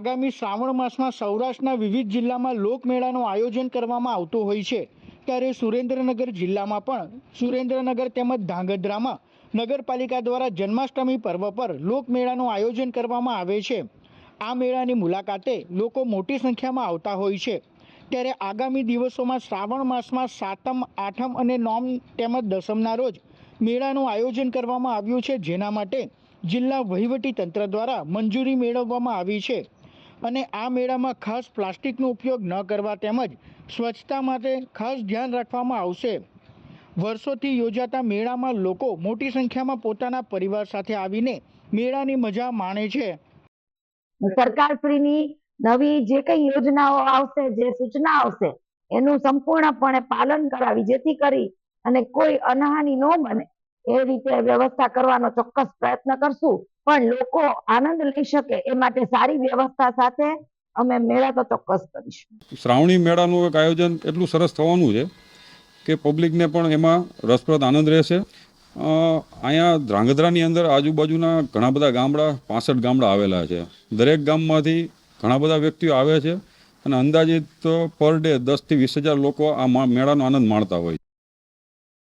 આગામી શ્રાવણ માસમાં સૌરાષ્ટ્રના વિવિધ જિલ્લામાં લોકમેળાનું આયોજન કરવામાં આવતું હોય છે. ત્યારે સુરેન્દ્રનગર જિલ્લામાં પણ સુરેન્દ્રનગર તેમજ ધાંગધ્રામાં નગરપાલિકા દ્વારા જન્માષ્ટમી પર્વ પર લોકમેળાનું આયોજન કરવામાં આવે છે. આ મેળાની મુલાકાતે લોકો મોટી સંખ્યામાં આવતા હોય છે. ત્યારે આગામી દિવસોમાં શ્રાવણ માસમાં સાતમ, આઠમ અને નોમ તેમજ દસમના રોજ મેળાનું આયોજન કરવામાં આવ્યું છે, જેના માટે જિલ્લા વહીવટી તંત્ર દ્વારા મંજૂરી મેળવવામાં આવી છે. અને આ મેળામાં ખાસ પ્લાસ્ટિકનો ઉપયોગ ન કરવા તેમજ સ્વચ્છતા માટે ખાસ ધ્યાન રાખવામાં આવશે. વર્ષોથી યોજાતા મેળામાં લોકો મોટી સંખ્યામાં પોતાના પરિવાર સાથે આવીને મેળાની મજા માણે છે. સરકારશ્રીની નવી જે કઈ યોજનાઓ આવશે, જે સૂચના આવશે, એનું સંપૂર્ણપણે પાલન કરાવી, જેથી કરી અને કોઈ અનહાની ન બને. એ રીતે વ્યવસ્થા કરવાનો ચોક્કસ પ્રયત્ન કરશું. પણ લોકો આનંદ લઈ શકે એ માટે સારી વ્યવસ્થા સાથે અમે મેળા તો ચોક્કસ કરીશું. શ્રાવણી મેળાનું એક આયોજન એટલું સરસ થવાનું છે કે પબ્લિકને પણ એમાં રસપ્રદ આનંદ રહેશે. અહીંયા ધ્રાંગધ્રાની અંદર આજુબાજુના ઘણા બધા ગામડા, પાસઠ ગામડા આવેલા છે. દરેક ગામમાંથી ઘણા બધા વ્યક્તિઓ આવે છે અને અંદાજિત પર ડે દસથી વીસ હજાર લોકો આ મેળાનો આનંદ માણતા હોય છે.